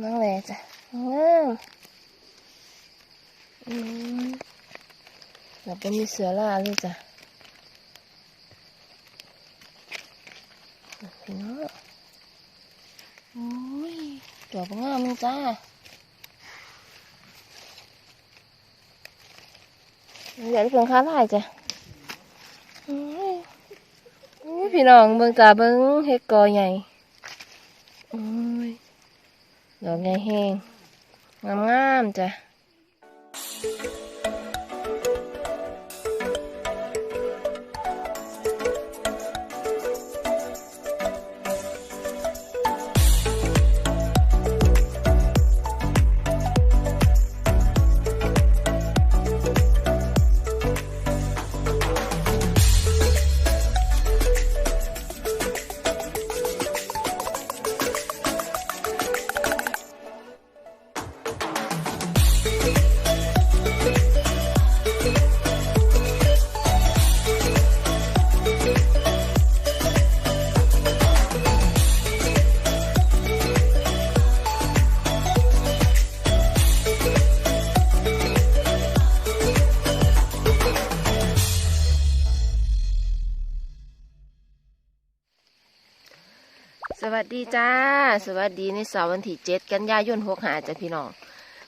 น้องแหล่จ้ะว้าวอืมเราเป็นมีเสือล่าเลยจ้ะพี่น้องโอ้ยตัวงามเลยจ้าอยากได้เพิ่งค้าลายจ้ะอ้ยโอ้ยพี่น้องเบิ่งจ้าเบิ่งเฮ็ดกอใหญ่ ดอกใหญ่แห้งงามๆจ้ะ วัสดีจ้า สวัสดีในเสาร์วันที่เจ็ดกันยายนหกหาจ้ะพี่น้อง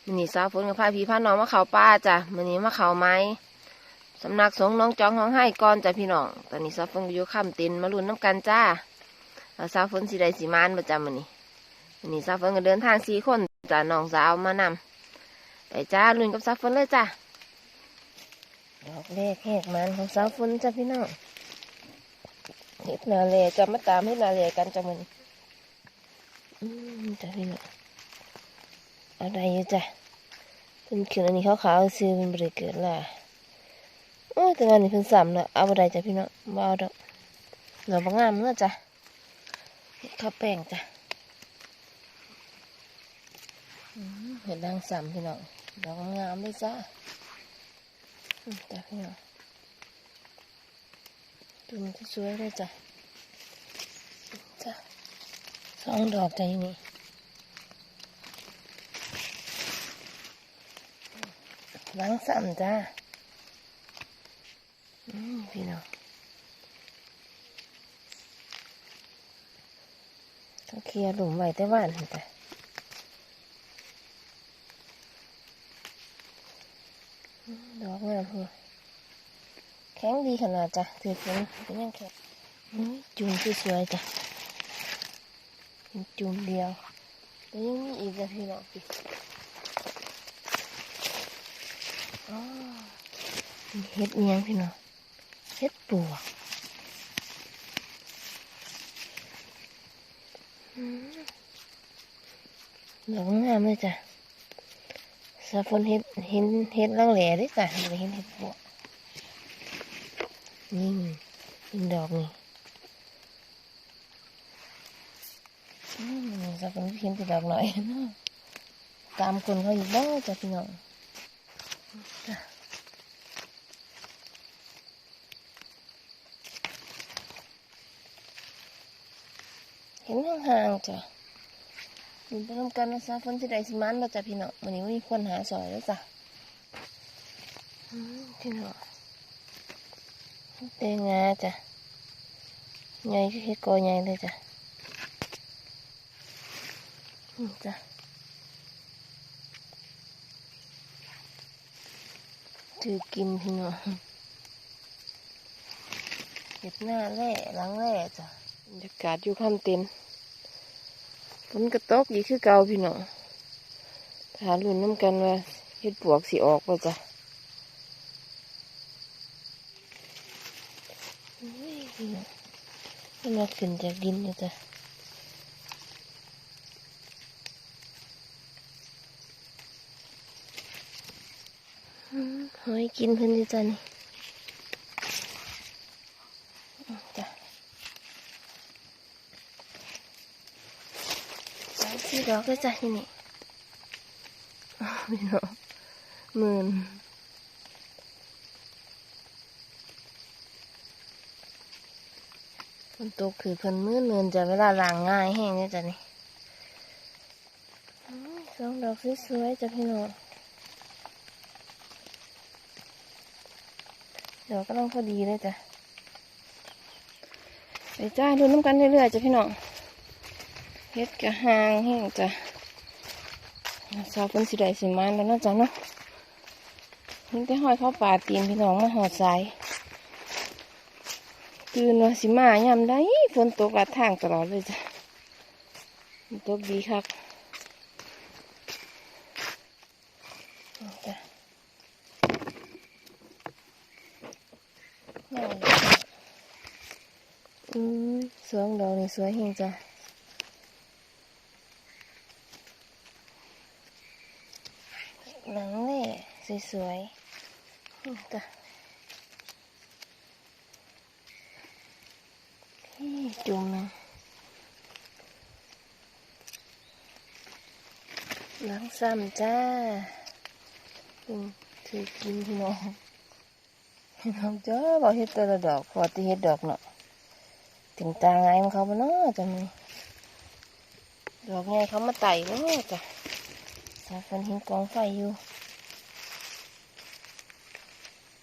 มันนี้สาวฝนกับพาพี่พาน้องมาเขาป้าจ้ะมันนี้มาเขาไม้สำนักสงฆ์น้องจ้องห้องให้ก่อนจ้ะพี่น้อง ตอนนี้สาวฝนอยู่ข้ามเต็นมาลุ้นน้ำกันจ้าแล้วสาวฝนสีใดสีมานประจำมันนี้มันนี้สาวฝนก็เดินทางสี่คนจ้ะน้องสาวมานำไปจ้าลุ้นกับสาวฝนเลยจ้ะดอกเลขแหกมันของสาวฝนจ้ะพี่น้องเห็ดนาเลจะมาตามเห็ดนาเลกันจ้ะมันอืม จ้ะพี่น้องอะไรอยู่จ้ะเป็นขืนอันนี้ขาวๆซื้อเป็นบริเกิดล่ะโอ้ยแต่งานนี้เพิ่นซ้ำละเอาอะไรจ้ะพี่น้องบ่เอาดอกเหลือบางงามเมื่อจ้ะข้าวแป้งจ้ะเห็นดังซ้ำพี่น้องดอกงามเลยจ้ะจ้ะพี่น้องตัวมันสวยเลยจ้ะ สองดอกใจนี่หลังสั่นจ้าอืมพี่น้องเขาเคลียร์หลุมไว้แต่ว่านจ้ะดอกงามหัวแข็งดีขนาดจ้ะถือฝนเป็นยังแข็งจุ่มสวยๆจ้ะ จุ่มเดียวแต่ยังมีอีกนะพี่น้องพี่อ๋อเห็ดเอียงพี่น้องเห็ดปวกอืมดองามเลยจ้ะสาฟนเห็ดเห็นเห็ดลังแหล่ด้วยจ้ะไม่ได้เห็นเห็ดปวกนี่เป็นดอกนี่ อืม จะเป็นเพียงติดดอกหน่อยนะตามคนเขาอยู่บ้างจ้ะพี่น้องเห็นห่างๆจ้ะอยู่ไปทำกันนะจ๊ะฝนที่ใดสิมันเราจ้ะพี่น้องวันนี้ไม่มีคนหาสอยแล้วจ้ะพี่น้องเตงาจ้ะใหญ่ก็เฮ็ดกอใหญ่เลยจ้ะ จ้ะถือกินพี่น้องเห็ดหน้าแร่หล้างแร่จ้ะบรรยากาศอยู่ข้ามเต็นฝนกระตกอีกคือเก่าพี่น้องถาลุ้นน้ำกันว่าเห็ดปวกสิออกป่ะจ้ะอุ้ยพี่น้องมันมาขึ้นจากดินเลยจ้ะ หอยกินเพิ่นอยู่จ้ะนี่อืมจ้ะสามสี่ดอกก็จ้ะที่นี่อ้าวพี่น้องหมื่นมันตกคือเพิ่นมือเนินจะเวลาล้างง่ายแห้งเนี่ยจ้ะนี่อืมสองดอกสวยๆจ้ะพี่น้อง ดอกก็ต้องพอดีเลยจ้ะไปจ้าดูน้ำกันเรื่อยๆจ้ะพี่น้องเฮ็ดกระหางแห้งจ้ะสาวเป็นสีใดสีมันแล้วนาะจ้ะเนาะนี่แต่ห้อยเข้าป่าตีนพี่น้องมาหอดสายตื่นว่าสิมายามได้ฝนตกอาทางตลอดเลยจ้ะตกดีครับเอาจ้ะน่าอยู่จ้ะอืมสวงดอกนี่ สวยเฮงจ้ะหลังเล่สวยๆอืมจ้ะนี่จุ่มนะล้างซ้ำจ้าอืมถือกินพี่น้องพี่น้องจ้าบอกเฮ็ดแต่ละดอกพอที่เฮ็ดดอกเนาะ ถึงตาไงมึงเขาบ่เนาะจ้ะมีดอกไงเขามาไต่บ่จ้ะสาฟันหินกองไฟอยู่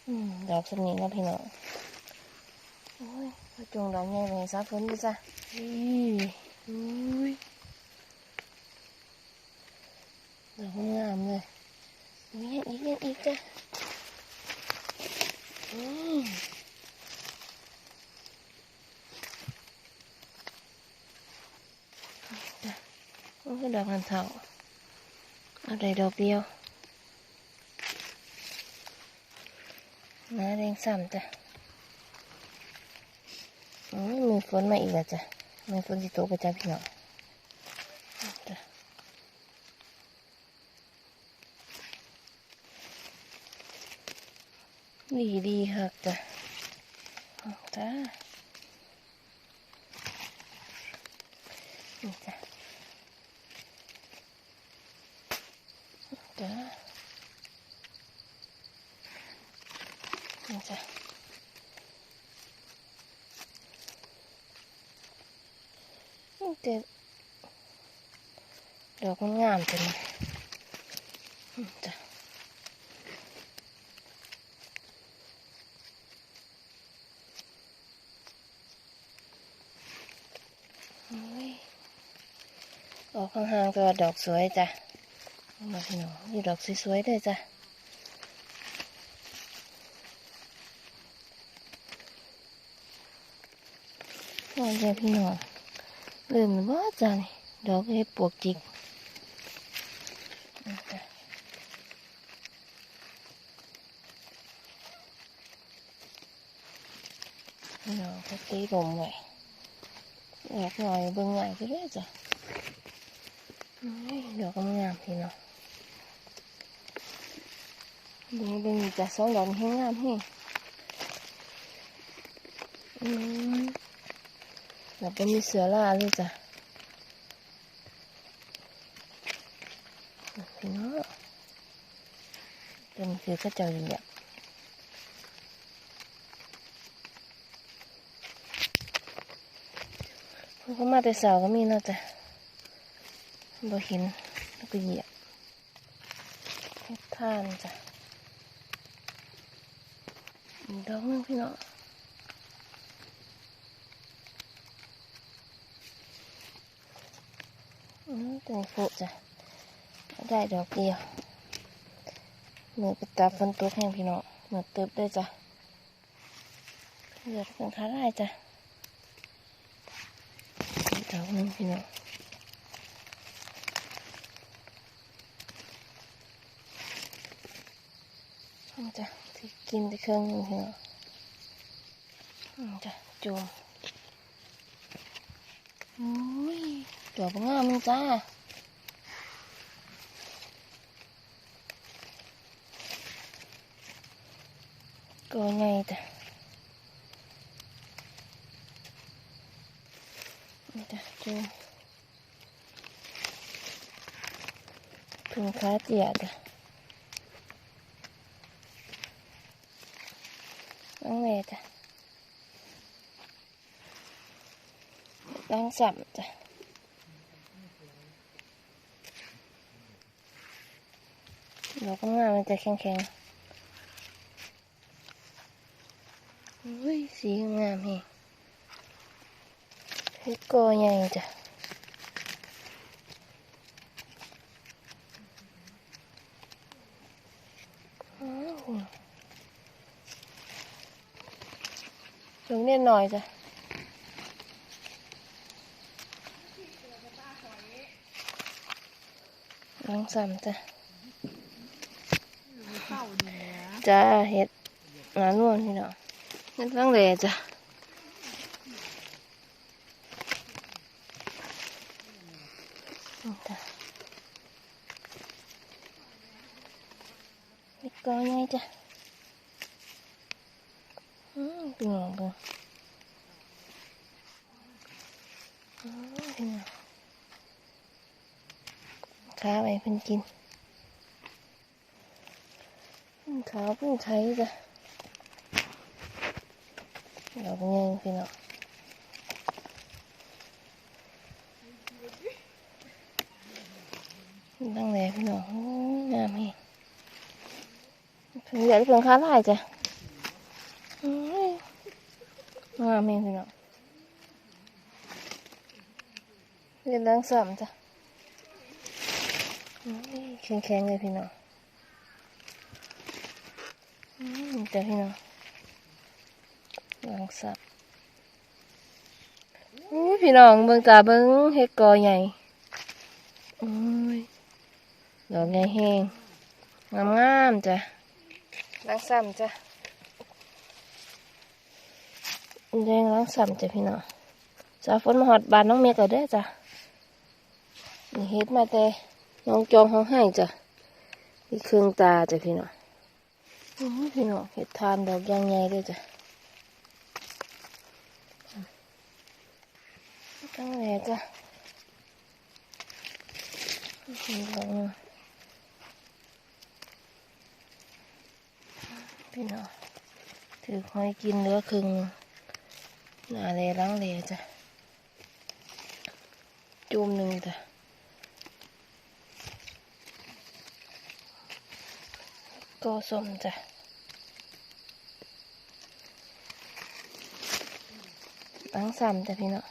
อดอกสนิทนะพี่น้องโอ้ยจงดอกไงไปสายซาฝนดิจ้ะนี่อุ้ยดอกงามเลยมีอย่างอีกอย่างอีกจ้ะอืมจ้ะมันคือ ดอกนันเทาเอาได้ดอกเดียวมาแรงซ้ำจ้ะอืมมีฝนมาอีกแล้วจ้ะมีฝนที่ตกไปจ้ะพี่น้องจ้ะดีดีค่ะจ้ะเอาจ้ะนี่จ้ะจ้ะนี่จ้ะ เด็ดด อกมันจังเลยอืมจ้ะออกห่างๆก็ดอกสวยจ้ะมาพี่น้องนี่ดอกสวยๆเลยจ้ะโอ้ยจ้ะพี่น้องลืมหรือว่าจ้ะนี่ดอกเห็ดปวกจิกนี่จ้ะ นี่เราก็ตีลมไว้แอบหน่อยเบิ่งใหญ่ก็ได้จ้ะนี่ดอกก็งามพี่เนาะ ก็มาแต่เสาก็มีเนาะจ้ะบ่เห็นแล้วก็เหยียบท่านจ้ะดอกนึงพี่น้องอืมตัวนี้ฟุจ้ะได้ดอกเดียวเมือไปตาฝนตกแห้งพี่น้องมือเติบได้จ้ะเลือดเป็นขาได้จ้ะ อีกดอกหนึงพี่น้องนี่จ้ะที่กินไปเครื่องนึงพี่น้องนี่จ้ะจูมโอ้ยดอกงามจ้าก็ไงจ้ะ นี่จ้ะจูพึ่งค้าเจียจ้ะน้องเมย์จ้ะล้างสับจ้ะดอกงามันจะแข็งแข็งๆอุ้ยสีงามเฮ้ งเฮ็ดกอใหญ่จ้ะอ้าวถึงเนียนหน่อยจ้ะ ลองซ้ำจ้ะจ้าเห็ดหนานวลพี่น้องเห็ดฟังเลยจ้ะนี่จ้ะ เห็ดกอไงจ้ะอืมพี่น้องบ่อืมพี่น้องขาไปเพิ่นกินเพิ่นขาวเพิ่นไข่จ้ะดอกเงี้ยพี่น้องตั้งแต่พี่น้องงามเฮง เพิ่นอยากได้เพิ่นขาลายจ้ะอ้ยงามเฮงพี่น้องเรียนดังซ้ำจ้ะแข็งแข็งๆเลยพี่น้องอืมแต่พี่น้องลองสับอู้พี่น้องเบิ่งตาเบิ่งเฮ็ดกอใหญ่อ้ยดอกใหญ่แห้งงามๆจ้ะ ล้างซ้ำจ้ะแดงล้างซ้ำจ้ะพี่น้องสาฝนมาหอดบานน้องเมฆก็ได้จ้ะนี่เฮ็ดมาแต่น้องจองเขาให้จ้ะมีเครื่องตาจ้ะพี่น้องอื้อพี่น้องเห็ดทานดอกยางใหญ่ด้วยจ้ะตั้งแหล่จ้ะดอกนึง พี่น้องถือหอยกินเหลือครึ่งหนาเลยล้างเลยจ้ะจุ่มหนึ่งจ้ะก็สมจ้ะตั้งซ้ำจ้ะพี่เนาะ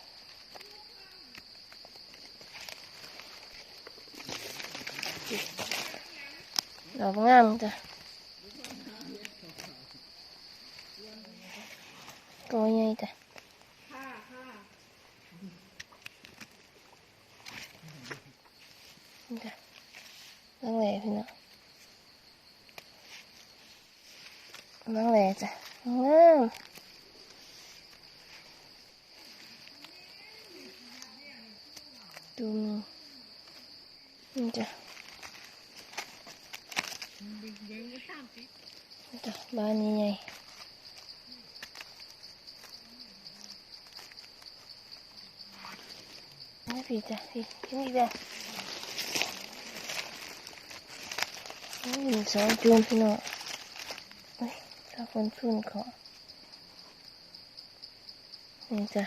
ดอกงามจ้ะ ก็ใหญ่จ้ะนี่จ้ะตั้งแหล่พี่เนาะน้องแหล่จ้ะงามดูนี่จ้ะนี่จ้ะบ้านนี้ไง นี่พี่จ้ะพี่นี่จ้ะนี่สองจูนพี่น้องถ้าคนชุ่นเขานี่จ้ะ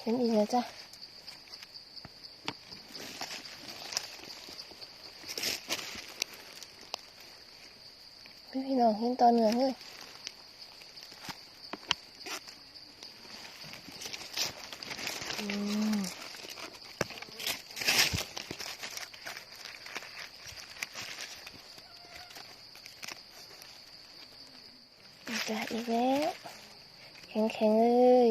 เห็นอีกแล้วจ้ะพี่พี่น้องเห็นตอนเหนือเลยอืม จะอีกแล้วแข็งแข็งเลย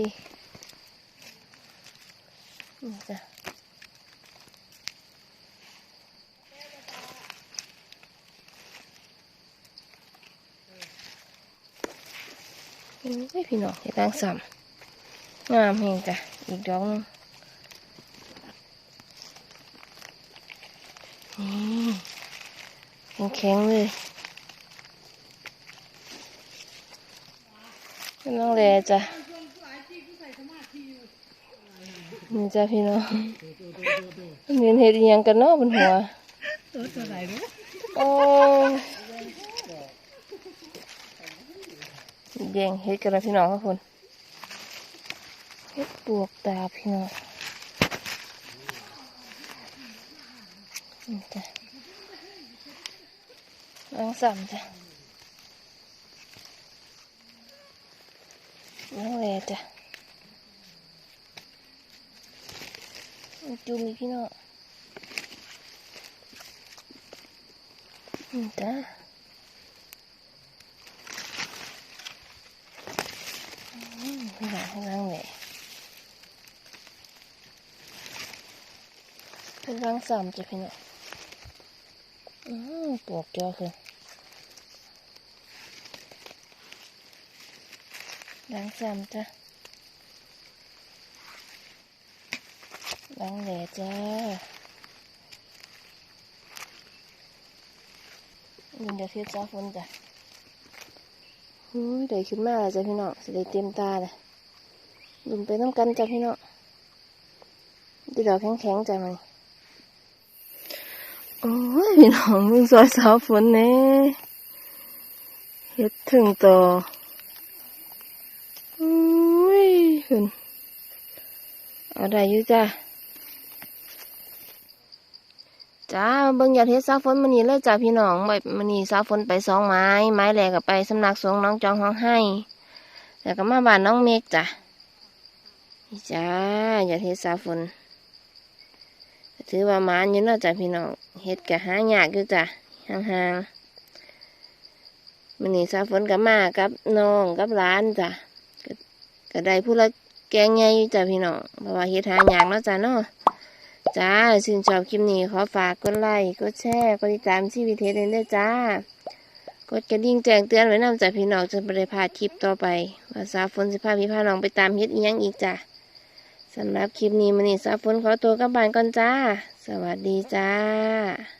นี่จ้ะนี่พี่น้องเห็ดนางสำงามเฮงจ้ะ อีกดอกนึงนี่แข็งเลยน้องแลจ้ะนี่จ้ะพี่น้องเห็นเห็ดอิหยังกันเนาะบนหัวตัวไหนเนี่ยโอ้ยแย่งเห็ดกันแล้วพี่น้องครับคุณ ฮ็ดบวกตาพี่น้องจ้ะนองสั่มจ้ะน้องแลจ้ะจูมีพี่น้องจ้ะ ให้ล้างซ้ำจ้ะพี่น้องอืมปวกเจอคือล้างซ้ำจ้ะล้างแหล่จ้ายินเดี๋ยวเทียบจ้าฝนจ้ะอุ้ยเดี๋ยวขึ้นมาแล้วจ้ะพี่น้องสิได้เต็มตาเลยดุนไปน้ำกันจ้ะพี่น้องดีดอกแข็งๆจ้ะมัน โอ้ยพี่น้องมึงซอยสาวฝนเน่เฮ็ดถึงต่ออุ้ยขึ้นเอาได้อยู่จ้ะจ้าเบิ่งอยากเฮ็ดสาวฝนมื้อนี้เลยจ้าพี่น้องไปมื้อนี้สาวฝนไปสองไม้ ไม้แรกก็ไปสำนักสงฆ์น้องจองห้องให้แล้วก็มาบ้านน้องเมฆจ้ะจ้าอยากเฮ็ดสาวฝน ถือว่ามานอยู่เนาะจ้ะพี่น้องเฮ็ดก็หายากอยู่จ้ะห่างๆมื้อนี้สาฝนก็มากับน้องกับหลานจ้ะก็ได้ผู้ละแกงใหญ่อยู่จ้ะพี่น้องเพราะว่าเฮ็ดหายากเนาะจ้ะเนาะจ้าชื่นชอบคลิปนี้ขอฝากกดไลค์กดแชร์กดติดตามชีวิตเทสเลยด้วยจ้ากดกระดิ่งแจ้งเตือนไว้นำจากพี่น้องจะไม่ได้พลาดคลิปต่อไป ว่าสาวฝนสิพาพี่พาน้องไปตามเฮ็ดอีหยังอีกจ้า สำหรับคลิปนี้มันนี่ซาฝนขอตัวกลับบ้านก่อนจ้า สวัสดีจ้า